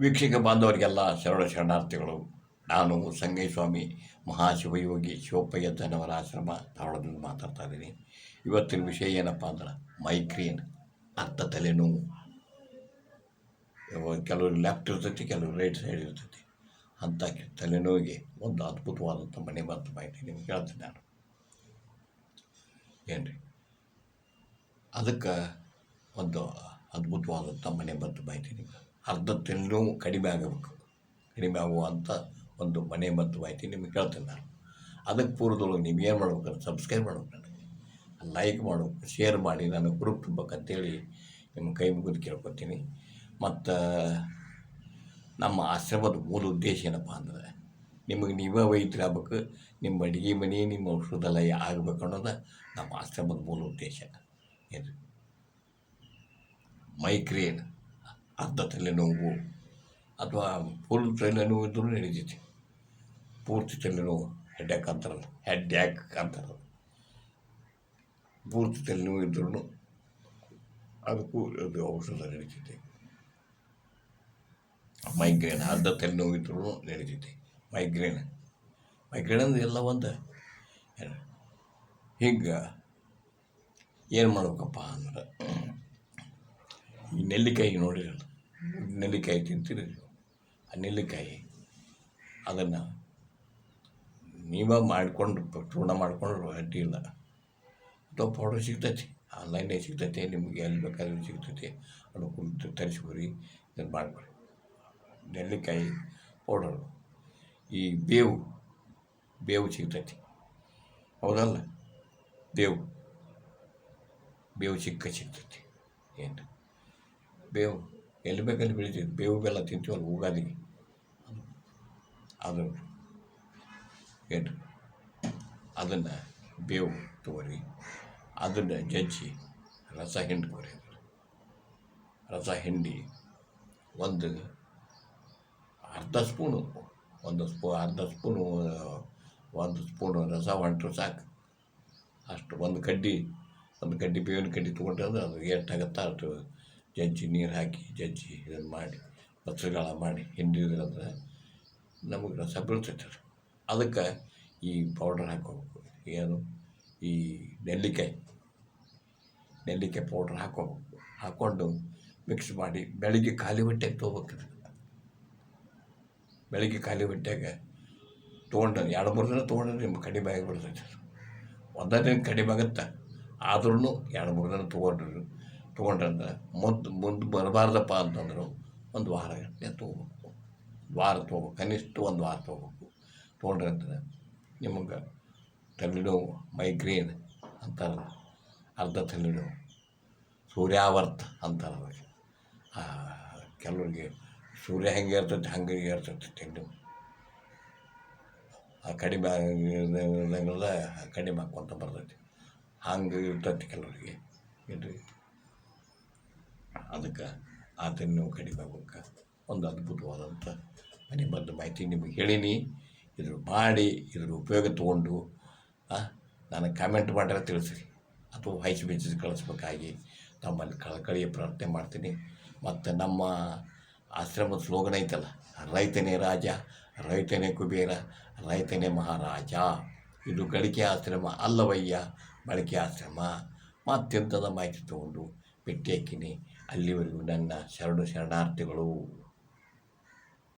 ವೀಕ್ಷಕ ಬಾಂಧವರಿಗೆಲ್ಲ ಶರಣ ಶರಣಾರ್ಥಿಗಳು, ನಾನು ಸಂಗಯ್ಯಸ್ವಾಮಿ ಮಹಾಶಿವಯೋಗಿ ಶಿವಪ್ಪಯ್ಯ ಧನವರ ಆಶ್ರಮ ಧಾರವಾಡದಿಂದ ಮಾತಾಡ್ತಾ ಇದ್ದೀನಿ. ಇವತ್ತಿನ ವಿಷಯ ಏನಪ್ಪ ಅಂದ್ರೆ ಮೈಗ್ರೇನ್ ಅರ್ಥ ತಲೆನೋವು. ಕೆಲವರು ಲೆಫ್ಟ್ ಇರ್ತೈತಿ ಕೆಲವರು ರೈಟ್ ಸೈಡ್ ಇರ್ತೈತಿ. ಅಂಥ ತಲೆನೋವಿಗೆ ಒಂದು ಅದ್ಭುತವಾದಂಥ ಮನೆ ಬಂತು ಮಾಹಿತಿ ನಿಮ್ಗೆ ಹೇಳ್ತೀನಿ ನಾನು. ಏನು ಅದಕ್ಕೆ ಒಂದು ಅದ್ಭುತವಾದಂಥ ಮನೆ ಬಂತು ಮಾಹಿತಿ ನಿಮ್ಗೆ. ಅರ್ಧ ತಲೆನೋವು ಕಡಿಮೆ ಆಗಬೇಕು. ಕಡಿಮೆ ಆಗುವಂಥ ಒಂದು ಮನೆ ಮತ್ತು ಮಾಹಿತಿ ನಿಮ್ಗೆ ಕೇಳ್ತೇನೆ ನಾನು. ಅದಕ್ಕೆ ಪೂರ್ವದೊಳಗೆ ನೀವು ಏನು ಮಾಡ್ಬೇಕಂದ್ರೆ ಸಬ್ಸ್ಕ್ರೈಬ್ ಮಾಡ್ಬೇಕು ನನಗೆ. ಲೈಕ್ ಮಾಡಬೇಕು ಶೇರ್ ಮಾಡಿ ನಾನು ಗ್ರೂಪ್ ತುಂಬಬೇಕಂತೇಳಿ ನಿಮ್ಮ ಕೈ ಮುಗಿದು ಕೇಳ್ಕೊತೀನಿ. ಮತ್ತು ನಮ್ಮ ಆಶ್ರಮದ ಮೂಲ ಉದ್ದೇಶ ಏನಪ್ಪ ಅಂದ್ರೆ, ನಿಮಗೆ ನೀವೇ ವೈದ್ಯರಾಗಬೇಕು ನಿಮ್ಮ ಅಡುಗೆ ಮನೆ, ನಿಮ್ಮ ಔಷಧಾಲಯ ಆಗಬೇಕು ಅನ್ನೋದು ನಮ್ಮ ಆಶ್ರಮದ ಮೂಲ ಉದ್ದೇಶ. ಏನು ಮೈಗ್ರೇನ್. ಅರ್ಧ ತಲೆನೋವು ಅಥವಾ ಫುಲ್ ತಲೆನೋವು ಇದ್ದರೂ ನಡೀತೈತಿ ಪೂರ್ತಿ ತಲೆನೋವು ಹೆಡ್ಯಾಕ್ ಅಂತಾರಲ್ಲ ಹೆಡ್ಯಾಕ್ ಅಂತಾರಲ್ಲ. ಪೂರ್ತಿ ತಲೆನೋವು ಇದ್ರೂ ಅದಕ್ಕೂ ಅದು ಔಷಧ ನಡೀತೈತಿ ಮೈಗ್ರೇನ್ ಅರ್ಧ ತಲೆನೋವು ಇದ್ರೂ ನಡೀತೈತಿ ಮೈಗ್ರೇನ್ ಮೈಗ್ರೇನ್ ಅಂದ್ರೆ ಎಲ್ಲ ಒಂದು. ಹಿಂಗೆ ಏನು ಮಾಡ್ಬೇಕಪ್ಪ ಅಂದ್ರೆ, ಈ ನೆಲ್ಲಿಕಾಯಿ ನೋಡಿರಲ್ಲ ನೆಲ್ಲಿಕಾಯಿ ತಿಂತೀರಿ ಆ ನೆಲ್ಲಿಕಾಯಿ ಅದನ್ನು ನೀವೇ ಮಾಡಿಕೊಂಡು ಚೂರ್ಣ ಮಾಡಿಕೊಂಡ್ರು, ಅಡ್ಡಿ ಇಲ್ಲ. ಅಥವಾ ಪೌಡರ್ ಸಿಗ್ತೈತಿ ಆನ್ಲೈನೇ ಸಿಗ್ತೈತೆ, ನಿಮಗೆ ಎಲ್ಲಿ ಬೇಕಾದ್ರೂ ಸಿಗ್ತೈತಿ. ಅದು ಕುಂತು ತರಿಸ್ಕೊರಿ, ಇದನ್ನು ಮಾಡ್ಕೊರಿ. ನೆಲ್ಲಿಕಾಯಿ ಪೌಡರು ಈ ಬೇವು ಬೇವು ಸಿಗ್ತೈತಿ. ಹೌದಲ್ಲ? ಬೇವು. ಬೇವು ಸಿಕ್ಕ ಸಿಗ್ತೈತಿ. ಏನು ಬೇವು. ಎಲ್ಲಿ ಬೇಕಲ್ಲಿ ಬೆಳಿತೀವಿ, ಬೇವು ಬೆಲ್ಲ ತಿಂತೀವಲ್ಲ ಉಗಾದಿ. ಅದು ಏನು? ಅದನ್ನು ಬೇವು ತೋರಿ, ಅದನ್ನು ಜಜ್ಜಿ ರಸ ಹಿಂಡ್ಕೊರಿ ರಸ ಹಿಂಡಿ ಒಂದು ಅರ್ಧ ಸ್ಪೂನು, ಒಂದು ಸ್ಪೂ, ಅರ್ಧ ಸ್ಪೂನು, ಒಂದು ಸ್ಪೂನು ರಸ ಹೊಂಟ್ರೆ ಸಾಕು. ಅಷ್ಟು ಒಂದು ಕಡ್ಡಿ ಒಂದು ಕಡ್ಡಿ ಬೇವಿನ ಕಡ್ಡಿ ತೊಗೊಂಡ್ರೆ ಅದು ಎಷ್ಟಾಗತ್ತೆ ಅಷ್ಟು ಜಜ್ಜಿ ನೀರು ಹಾಕಿ ಜಜ್ಜಿ ಇದನ್ನು ಮಾಡಿ, ಪತ್ರಗಳ ಮಾಡಿ ಹಿಂಡಿದ್ರಂದ್ರೆ ನಮಗೆ ರಸ ಬೀಳ್ತೈತೆ ಅದಕ್ಕೆ ಈ ಪೌಡರ್ ಹಾಕೋಬೇಕು ಏನು? ಈ ನೆಲ್ಲಿಕಾಯಿ ನೆಲ್ಲಿಕಾಯಿ ಪೌಡ್ರ್ ಹಾಕೋಬೇಕು ಹಾಕ್ಕೊಂಡು ಮಿಕ್ಸ್ ಮಾಡಿ ಬೆಳಿಗ್ಗೆ ಖಾಲಿ ಹೊಟ್ಟೆಗೆ ತೊಗೋಬೇಕು. ಬೆಳಿಗ್ಗೆ ಖಾಲಿ ಹೊಟ್ಟೆಗೆ ತೊಗೊಂಡು ಎರಡು ಮೂರು ದಿನ ತೊಗೊಂಡ್ರೆ ನಿಮ್ಗೆ ಕಡಿಮೆ ಆಗಿಬಿಡ್ತೈತೆ ಒಂದೇ ದಿನ ಕಡಿಮೆ ಆಗುತ್ತೆ. ಆದ್ರೂ ಎರಡು ಮೂರು ದಿನ ತೊಗೊಂಡ್ರು ತೊಗೊಂಡ್ರಂದ್ರೆ ಮುಂದೆ ಮುಂದೆ ಬರಬಾರ್ದಪ್ಪ ಅಂತಂದ್ರು ಒಂದು ವಾರ ಗಟ್ಟಲೆ ತೊಗೋಬೇಕು. ವಾರ ತೊಗೋಬೇಕು. ಕನಿಷ್ಠ ಒಂದು ವಾರ ತೊಗೋಬೇಕು. ತೊಗೊಂಡ್ರೆ ಅಂದ್ರೆ ನಿಮಗೆ ತಲೆನೋವು ಮೈಗ್ರೇನ್ ಅಂತಾರಲ್ಲ ಅರ್ಧ ತಲೆನೋವು, ಸೂರ್ಯಾವರ್ತ ಅಂತಾರೆ ಅದಕ್ಕೆ. ಕೆಲವ್ರಿಗೆ ಸೂರ್ಯ ಹೆಂಗೆ ಇರ್ತೈತೆ, ಹಂಗೆ ಇರ್ತೈತೆ ತಲೆನೋವು ಆ ಕಡಿಮೆ ಕಡಿಮೆ ಹಾಕ್ಕೊಂತ ಬರ್ತೈತಿ. ಹಂಗೆ ಇರ್ತೈತಿ ಕೆಲವರಿಗೆ. ಏನ್ರಿ ಅದಕ್ಕೆ ಆ ನೀವು ಕಡಿಮೆ ಆಗ್ಬೇಕು ಒಂದು ಅದ್ಭುತವಾದಂಥ ಮನೆ ಮದ್ದು ಮಾಹಿತಿ ನಿಮಗೆ ಹೇಳೀನಿ. ಇದ್ರ ಮಾಡಿ ಇದ್ರ ಉಪಯೋಗ ತೊಗೊಂಡು ನನಗೆ ಕಾಮೆಂಟ್ ಮಾಡ್ರೆ ತಿಳಿಸ್ರಿ. ಅಥವಾ ವಾಯ್ಸ್ ಮೆಸೇಜ್ ಕಳಿಸ್ಬೇಕಾಗಿ ತಮ್ಮಲ್ಲಿ ಕಳಕಳಿಯ ಪ್ರಾರ್ಥನೆ ಮಾಡ್ತೀನಿ. ಮತ್ತು ನಮ್ಮ ಆಶ್ರಮದ ಸ್ಲೋಗನ್ ಐತಲ್ಲ, ರೈತನೇ ರಾಜ, ರೈತನೇ ಕುಬೇರ, ರೈತನೇ ಮಹಾರಾಜ. ಇದು ಗಳಿಕೆ ಆಶ್ರಮ ಅಲ್ಲವಯ್ಯ ಬಳಕೆ ಆಶ್ರಮ. ಮತ್ತೆಂಥದ ಮಾಹಿತಿ ತೊಗೊಂಡು ಪೆಟ್ಟಿ ಹಾಕಿನಿ. ಅಲ್ಲಿವರೆಗೂ ನನ್ನ ಶರಣು ಶರಣಾರ್ಥಿಗಳು